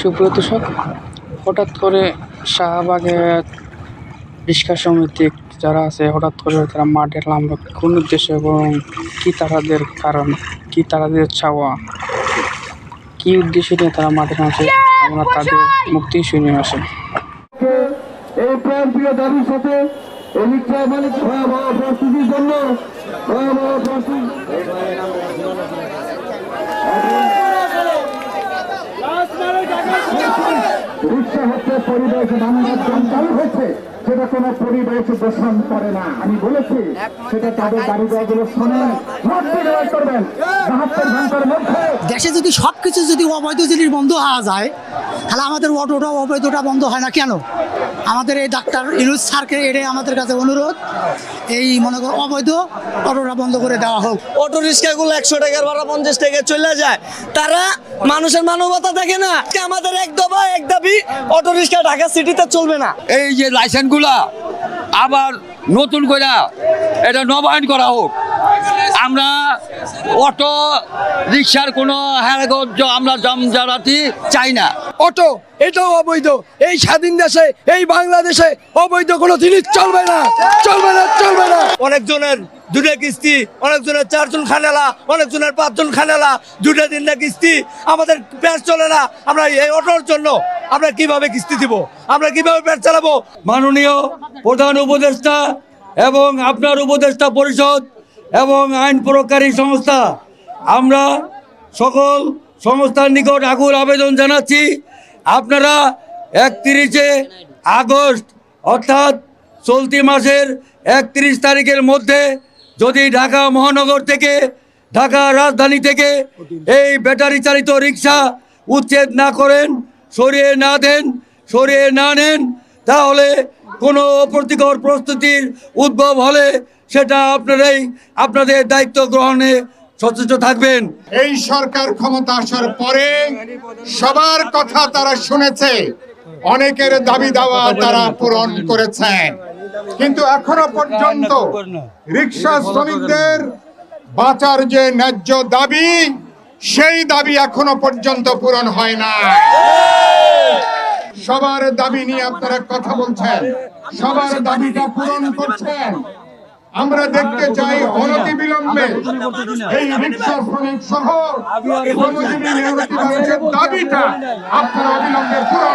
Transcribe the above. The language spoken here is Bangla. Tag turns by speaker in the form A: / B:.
A: সুপ্রিয় দর্শক হঠাৎ করে শাহবাগে রিক্সা সমিতি যারা আছে, হঠাৎ করে তারা মাঠে নামলো। কোন উদ্দেশ্যে এবং কি তারাদের কারণ, কি তারাদের চাওয়া? কি উদ্দেশ্য নিয়ে তারা মাঠে নামছে? আমরা তাদের মুক্তি শুনে আসি।
B: এই প্রান্তীয় দাবির সাথে রিক্সা মালিক ভয়াবহ পরিস্থিতির জন্য ভয়াবহ পরিস্থিতি রিক্সা হচ্ছে পরিবেশ বাংলার চালু হয়েছে সেটা কোনো পরিবেশ দূষণ করে না। আমি বলেছি সেটা তাদের দাবি দেওয়াগুলো শোনেন করবেন। বাহাত্তর ঘণ্টার মধ্যে।
C: দেশে যদি সবকিছু যদি অবৈধ জিনিস বন্ধ হওয়া যায় তাহলে আমাদের অটোটা অবৈধটা বন্ধ হয় না কেন? আমাদের এই ডাক্তার ইনুজ স্যারকে এটাই আমাদের কাছে অনুরোধ। এই মনে করো অবৈধ অটোটা বন্ধ করে দেওয়া হোক।
D: অটো রিক্সাগুলো একশো টাকার ভাড়া পঞ্চাশ টাকা চলে যায়। তারা মানুষের মানবতা দেখে না আমাদের এক দফা এক দাবি অটো রিক্সা ঢাকা সিটিতে চলবে না।
E: এই যে লাইসেন্সগুলা আবার নতুন করে এটা নবায়ন করা হোক। আমরা অটো রিক্সার কোনো হ্যারাগর্য আমরা জমজারাতি চাই না।
F: অটো এটাও অবৈধ। এই স্বাধীন দেশে এই বাংলাদেশে অবৈধ কোনো জিনিস চলবে না চলবে না চলবে না।
D: অনেকজনের দুটা কিস্তি অনেকজনের চারজন খানেলা অনেকজনের পাঁচজন খানেলা দুটা তিনটা কিস্তি। আমাদের পেট চলে না। আমরা এই অটোর জন্য আমরা কীভাবে কিস্তি দিব? আমরা কীভাবে পেট চালাবো?
E: মাননীয় প্রধান উপদেষ্টা এবং আপনার উপদেষ্টা পরিষদ এবং আইন প্রয়োগকারী সংস্থা আমরা সকল সংস্থার নিকট আকুল আবেদন জানাচ্ছি, আপনারা একত্রিশে আগস্ট, অর্থাৎ চলতি মাসের একত্রিশ তারিখের মধ্যে যদি ঢাকা মহানগর থেকে, ঢাকা রাজধানী থেকে এই ব্যাটারি চালিত রিক্সা উচ্ছেদ না করেন, সরিয়ে না দেন, সরিয়ে না নেন, তাহলে কোনো অপ্রতিকর প্রস্তুতির উদ্ভব হলে সেটা আপনারাই আপনাদের দায়িত্ব গ্রহণে সচেষ্ট থাকবেন।
G: এই সরকার ক্ষমতা আসার পরে সবার কথা তারা শুনেছে। অনেকের দাবি দাওয়া তারা পূরণ করেছেন কিন্তু এখনও পর্যন্ত রিক্সা শ্রমিকদের বাঁচার যে ন্যায্য দাবি, সেই দাবি এখনও পর্যন্ত পূরণ হয় না। সবার দাবি নিয়ে আপনারা কথা বলছেন। সবার দাবিটা পূরণ করছেন। আমরা দেখতে চাই অনতি বিলম্বে এই রিক্সা শ্রমিক সহ শ্রমজীবী দাবিটা আপনারা অবিলম্বে করুন।